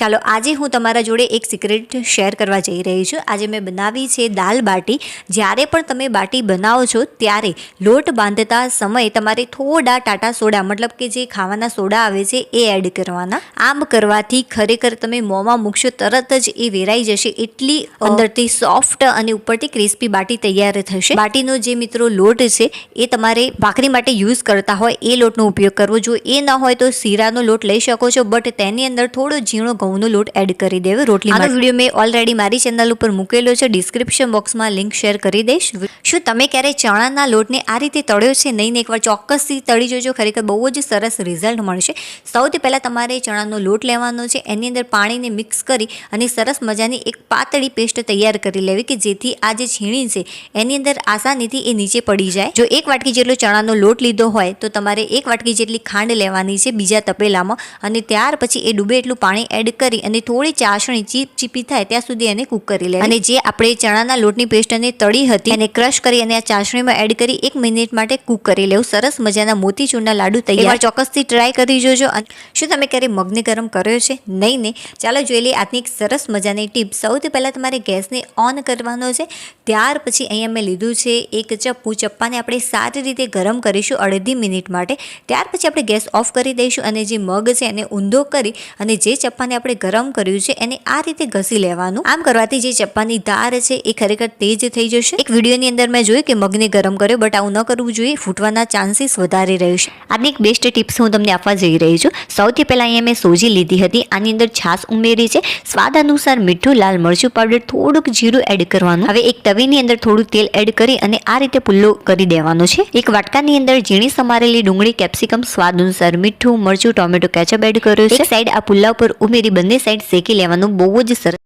ચાલો આજે હું તમારા જોડે એક સિક્રેટ શેર કરવા જઈ રહી છું. આજે મેં બનાવી છે દાલ બાટી. જ્યારે પણ તમે બાટી બનાવો છો, ત્યારે લોટ બાંધતા સમયે તમારે થોડા ટાટા સોડા, મતલબ કે જે ખાવાના સોડા આવે છે, એ એડ કરવાના. આમ કરવાથી ખરેખર તમે મોંમાં મૂકશો, તરત જ એ વેરાઈ જશે. એટલી અંદરથી સોફ્ટ અને ઉપરથી ક્રિસ્પી બાટી તૈયાર થશે. બાટીનો જે મિત્રો લોટ છે, એ તમારે ભાખરી માટે યુઝ કરતા હોય, એ લોટનો ઉપયોગ કરવો. જો એ ન હોય તો શીરાનો લોટ લઈ શકો છો બટ તેની અંદર થોડો ઝીણો ઘઉંનો લોટ એડ કરી દેવો. રોટલી આનો વીડિયો મેં ઓલરેડી મારી ચેનલ ઉપર મૂકેલો છે. ડિસ્ક્રિપ્શન બોક્સમાં લિંક શેર કરી દઈશ. શું તમે ક્યારેય ચણાના લોટને આ રીતે તળ્યો છે? નહીં ને એકવાર ચોક્કસથી તળી જોજો. ખરેખર બહુ જ સરસ રિઝલ્ટ મળશે. સૌથી પહેલાં તમારે ચણાનો લોટ લેવાનો છે. એની અંદર પાણીને મિક્સ કરી અને સરસ મજાની એક પાતળી પેસ્ટ તૈયાર કરી લેવી કે જેથી આ જે છીણી છે એની અંદર આસાનીથી એ નીચે પડી જાય. જો એક વાટકી જેટલો ચણાનો લોટ લીધો હોય તો તમારે એક વાટકી જેટલી ખાંડ લેવાની છે બીજા તપેલામાં અને ત્યાર પછી એ ડૂબે એટલું પાણી એડ કરી અને થોડી ચાસણી ચીપ ચીપી થાય ત્યાં સુધી એને કૂક કરી લે અને જે આપણે ચણાના લોટની પેસ્ટને તળી હતી એને ક્રશ કરી અને આ ચાસણીમાં એડ કરી એક મિનિટ માટે કૂક કરી લેવું. સરસ મજાના મોતીચૂરના લાડુ તૈયાર. ચોક્કસથી ટ્રાય કરી જોજો અને શું તમે ક્યારે મગને ગરમ કર્યો છે? નહીં ને. ચાલો જોઈ લઈએ આજની એક સરસ મજાની ટીપ. સૌથી પહેલાં તમારે ગેસને ઓન કરવાનો છે. ત્યાર પછી અહીંયા મેં લીધું છે એક ચપ્પુ. ચપ્પાને આપણે સારી રીતે ગરમ કરીશું અડધી મિનિટ માટે. ત્યાર પછી આપણે ગેસ ઓફ કરી દઈશું અને જે મગ છે એને ઊંધો કરી અને જે ચપ્પાને આપણે ગરમ કર્યું છે, એને આ રીતે ઘસી લેવાનું. આમ કરવાથી જે ચપ્પાની ધાર છે, એ ખરેખર તેજ થઈ જશે. એક વિડીયોની અંદર મેં જોયું કે મગને ગરમ કર્યો બટ આવું ન કરવું જોઈએ. ફૂટવાના ચાન્સીસ વધારે રહ્યું છે આની એક બેસ્ટ ટિપ્સ હું તમને આપવા જઈ રહી છું. સૌથી પહેલાં અહીંયા મેં સોજી લીધી હતી. આની અંદર છાશ ઉમેરી છે. સ્વાદ અનુસાર મીઠું, લાલ મરચું પાવડર થોડુંક જીરું એડ કરવાનું. હવે એક તવીની અંદર થોડું તેલ એડ કરી અને આ રીતે પુલ્લો કરી દેવાનો છે. એક વાટકાની અંદર ઝીણી સમારેલી ડુંગળી કેપ્સિકમ સ્વાદ અનુસાર મીઠું, મરચું ટોમેટો કેચઅપ એડ કર્યું છે. સાઈડ આ પુલ્લા ઉપર ઉમેરી બંને સાઈડ શેકી લેવાનું બહુ જ સરસ